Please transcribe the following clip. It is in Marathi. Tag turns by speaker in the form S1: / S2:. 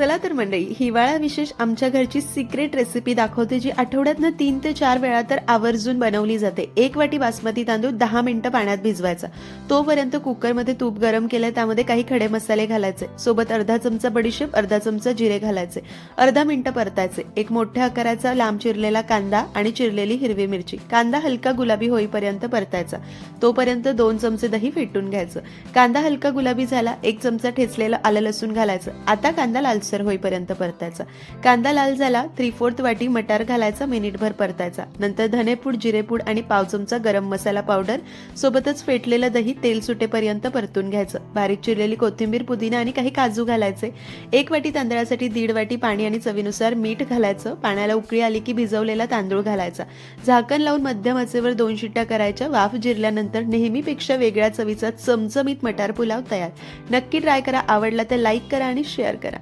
S1: चला तर मंडळी हिवाळा विशेष आमच्या घरची सिक्रेट रेसिपी दाखवते जी आठवड्यातनं तीन ते चार वेळा तर आवर्जून बनवली जाते. एक वाटी बासमती तांदूळ दहा मिनिटं पाण्यात भिजवायचा. तोपर्यंत कुकरमध्ये तूप गरम केलं त्यामध्ये काही खडे मसाले घालायचे. सोबत अर्धा चमचा बडीशेप अर्धा चमचा जिरे घालायचे. अर्धा मिनिटं परतायचे. एक मोठ्या आकाराचा लांब चिरलेला कांदा आणि चिरलेली हिरवी मिरची. कांदा हलका गुलाबी होईपर्यंत परतायचा. तोपर्यंत दोन चमचे दही फेटून घ्यायचं. कांदा हलका गुलाबी झाला एक चमचा ठेचलेलं आलं लसूण घालायचं. आता कांदा लालसर होईपर्यंत परतायचा. कांदा लाल झाला थ्री फोर्थ वाटी मटार घालायचा मिनिटभर परतायचा. नंतर धनेपूड जिरेपूड आणि पाव चमचा गरम मसाला पावडर सोबतच फेटलेलं दही तेल सुटेपर्यंत परतून घ्यायचं. बारीक चिरलेली कोथिंबीर पुदिना आणि काही काजू घालायचे. एक वाटी तांदळासाठी दीड वाटी पाणी आणि चवीनुसार मीठ घालायचं. पाण्याला उकळी आली की भिजवलेला तांदूळ घालायचा. झाकण लावून मध्यम आचेवर दोन शिट्ट्या करायच्या. वाफ जिरल्यानंतर नेहमीपेक्षा वेगळ्या चवीचा चमचमीत मटार पुलाव तयार. नक्की ट्राय करा. आवडला तर लाईक करा आणि शेअर करा.